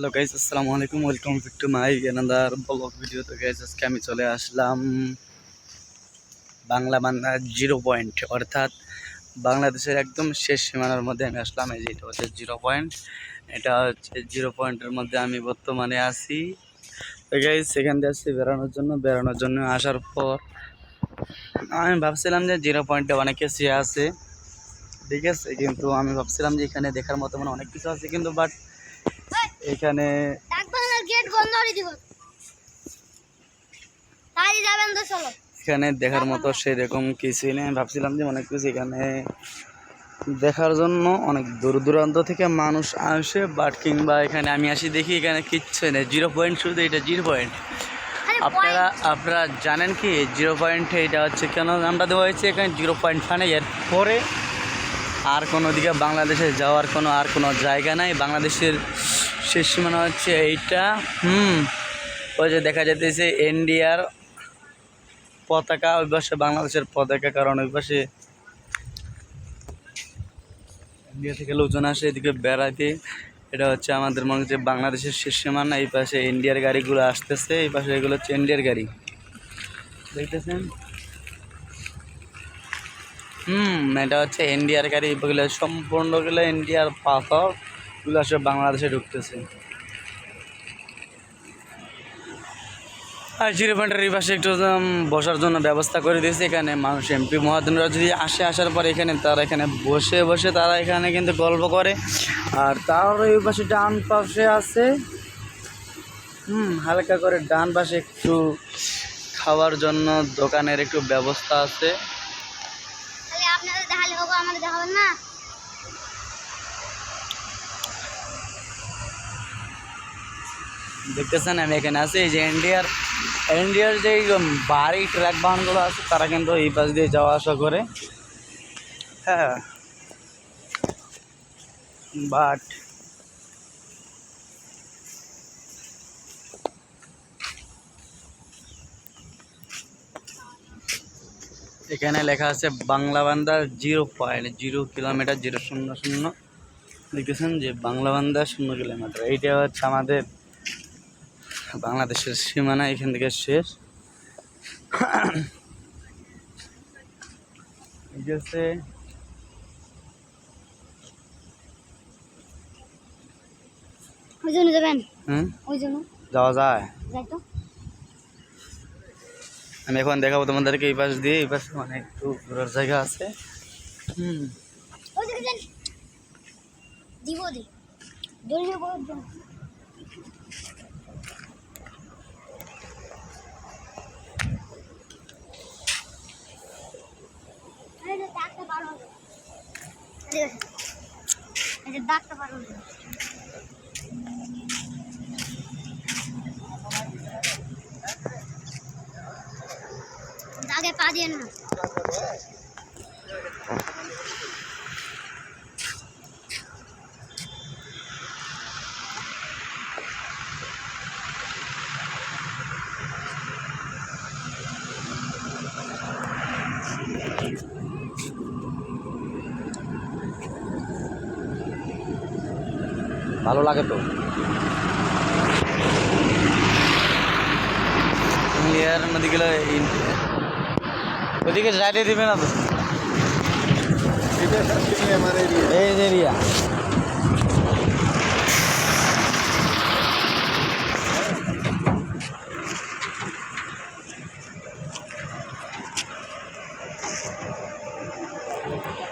Hello guys আসসালামু আলাইকুম welcome back to my another blog video তো গাইস আজকে আমি চলে আসলাম বাংলা বান্ধা জিরো পয়েন্ট অর্থাৎ বাংলাদেশের একদম শেষ সীমানার মধ্যে আমি আসলাম। এই যে এটা হচ্ছে জিরো পয়েন্ট এটা হচ্ছে জিরো পয়েন্টের মধ্যে আমি বর্তমানে আছি। তো গাইস সেখান দিয়ে আসছি বেড়ানোর জন্য। বেড়ানোর জন্য আসার পর আমি ভাবছিলাম যে জিরো পয়েন্টে অনেক কিছু আছে, ঠিক আছে? কিন্তু আমি ভাবছিলাম যে এখানে দেখার মতো মানে অনেক কিছু আছে, কিন্তু বাট এখানে এখানে দেখার মতো সেরকম কিছুই নেই। ভাবছিলাম যে অনেক কিছু এখানে দেখার জন্য অনেক দূর দূরান্ত থেকে মানুষ আসে বাট কিংবা এখানে আমি আসি দেখি এখানে কিচ্ছু নেই। জিরো পয়েন্ট শুধু এটা জিরো পয়েন্ট আপনারা আপনারা জানেন কি? জিরো পয়েন্ট এটা হচ্ছে কেন নামটা দেওয়া হয়েছে? এখানে জিরো পয়েন্ট ফানে এর পরে আর কোনো দিকে বাংলাদেশে যাওয়ার কোনো আর কোনো জায়গা নাই। বাংলাদেশের শেষ সীমানা হচ্ছে এইটা। হুম। ওই যে দেখা যাইতেছে ইন্ডিয়ার পতাকা, ওই পাশে বাংলাদেশের পতাকা, কারণ ওই পাশে ইন্ডিয়া থেকে লোকজন আসে, এদিকে বেড়াতে এটা হচ্ছে আমাদের মনে হচ্ছে বাংলাদেশের শেষ সীমানা, এই পাশে ইন্ডিয়ার গাড়িগুলো আসতেছে, এই পাশে এগুলো হচ্ছে ইন্ডিয়ার গাড়ি। দেখতেছেন? হুম, এটা হচ্ছে ইন্ডিয়ার গাড়ি, এগুলো সম্পূর্ণগুলো ইন্ডিয়ার পাথর। এগুলো সব বাংলাদেশে ঢুকতেছে। আর জিরো পয়েন্টের এই পাশে একটু বসার জন্য ব্যবস্থা করে দিয়েছে এখানে মানুষ এমপি মহাজনরা। যদি আসে, আসার পর এখানে তারা এখানে বসে বসে তারা এখানে কিন্তু গল্প করে। আর তার এই পাশে ডান পাশে আছে, হুম, হালকা করে ডান পাশে একটু খাওয়ার জন্য দোকানের একটু ব্যবস্থা আছে। না? দেখতেছেন আমি এখানে আছি। এই যে ইন্ডিয়ার ইন্ডিয়ার যে বাড়ি ট্রাক বাহনগুলো আছে তারা কিন্তু এই পাশ দিয়ে যাওয়া আসা করে। হ্যাঁ। বাট এখানে লেখা আছে Bangla Bandha zero point zero kilometre zero শূন্য শূন্য। লিখেছেন যে বাংলা বান্দা শূন্য কিলোমিটার। এইটা হচ্ছে আমাদের বাংলাদেশের সীমানা এখান থেকে শেষ। এই ওই জন্য যাবেন? হুম? ওই জন্য যাওয়া যায়। যাই তো। আমি এখন দেখাবো তোমাদেরকে এই পাশ দিয়ে। এই পাশে মানে একটু ঘোরার জায়গা আছে। হুম। দিব দি দড়ি বহুত জন আরে এটা ডাকতে পারো ডাকতে পারো আগে পা দিয়ে না। ভালো লাগে তো। ইয়ার নদী গেলে ওদিকে সাইডে দিবে না তো। এই এরিয়া।